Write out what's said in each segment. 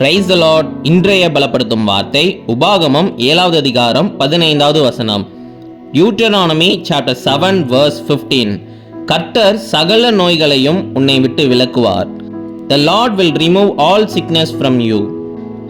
Price Lord இன்றைய பலப்படுத்தும் வார்த்தை உபாகமம் ஏழாவது அதிகாரம் பதினைந்தாவது வசனம். யூட்டனானமி சாப்டர் செவன் வேர்ஸ் 15 கர்த்தர் சகல நோய்களையும் உன்னை விட்டு விலக்குவார். The lord will remove all sickness from you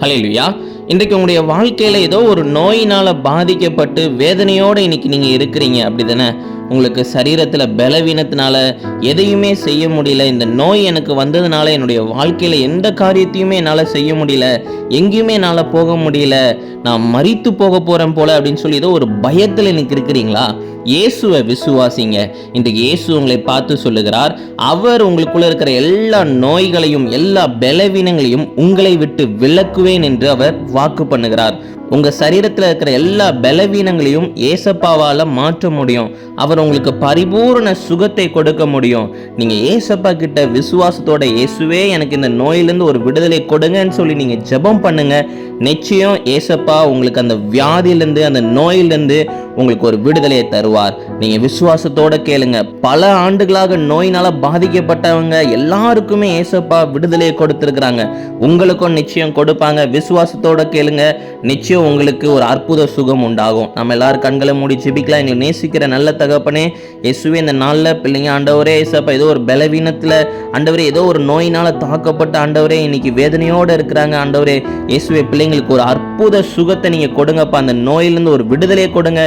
ஹalleluya. இன்றைக்கு உங்களுடைய வாழ்க்கையில் ஏதோ ஒரு நோயினால் பாதிக்கப்பட்டு வேதனையோடு இன்னைக்கு நீங்கள் இருக்கிறீங்க அப்படி தானே? உங்களுக்கு சரீரத்தில் பலவீனத்தினால எதையுமே செய்ய முடியல. இந்த நோய் எனக்கு வந்ததுனால என்னுடைய வாழ்க்கையில் எந்த காரியத்தையுமே என்னால் செய்ய முடியல. எங்கேயுமே என்னால் போக முடியல. நான் மறித்து போக போகிறேன் போல அப்படின்னு சொல்லி ஏதோ ஒரு பயத்தில் இன்னைக்கு இருக்கிறீங்களா? இயேசுவை விசுவாசிங்க. இன்றைக்கு இயேசு உங்களை பார்த்து சொல்லுகிறார் அவர் உங்களுக்குள்ள இருக்கிற எல்லா நோய்களையும் எல்லா பலவீனங்களையும் உங்களை விட்டு விலக்குவேன் என்று அவர் வாக்கு பண்ணுகிறார். உங்கள் சரீரத்தில் இருக்கிற எல்லா பலவீனங்களையும் ஏசப்பாவால் மாற்ற முடியும். அவர் உங்களுக்கு பரிபூர்ண சுகத்தை கொடுக்க முடியும். நீங்கள் ஏசப்பா கிட்ட விசுவாசத்தோட இயேசுவே எனக்கு இந்த நோயிலேருந்து ஒரு விடுதலை கொடுங்கன்னு சொல்லி நீங்கள் ஜெபம் பண்ணுங்கள் நிச்சயம் ஏசப்பா உங்களுக்கு அந்த வியாதியிலிருந்து அந்த நோயிலேருந்து உங்களுக்கு ஒரு விடுதலையை தருவார். நீங்கள் விசுவாசத்தோட கேளுங்க. பல ஆண்டுகளாக நோயினால் பாதிக்கப்பட்டவங்க எல்லாருக்குமே ஏசப்பா விடுதலையை கொடுத்துருக்குறாங்க. உங்களுக்கும் நிச்சயம் கொடுப்பாங்க. விசுவாசத்தோட கேளுங்க. நிச்சயம் உங்களுக்கு ஒரு அற்புத சுகம் உண்டாகும். நம்ம எல்லாரும் கண்களை மூடி ஜெபிக்கலாம். எங்களை நேசிக்கிற நல்ல தகப்பனே இயேசுவே இந்த நாளில் பிள்ளைங்க ஆண்டவரே ஏசப்பா ஏதோ ஒரு பலவீனத்தில் ஆண்டவரே ஏதோ ஒரு நோயினால் தாக்கப்பட்ட ஆண்டவரே இன்னைக்கு வேதனையோடு இருக்கிறாங்க ஆண்டவரே. இயேசுவே பிள்ளைங்களுக்கு ஒரு அற்புத சுகத்தை நீங்கள் கொடுங்கப்பா. அந்த நோயிலேருந்து ஒரு விடுதலையை கொடுங்க.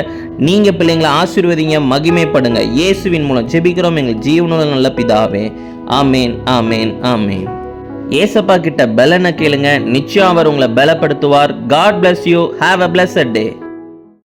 நீங்கள் பிள்ளைங்களை ஆசீர்வதிங்க மகிமைப்படுங்க. இயேசுவின் மூலம் ஜெபிக்கிறோம். எங்கள் ஜீவனுள்ள நல்ல பிதாவே. ஆமேன் ஆமேன் ஆமேன். ஏசப்பா கிட்ட பலனை கேளுங்க. நிச்சயம் அவர் உங்களை பலப்படுத்துவார். God bless you have a blessed day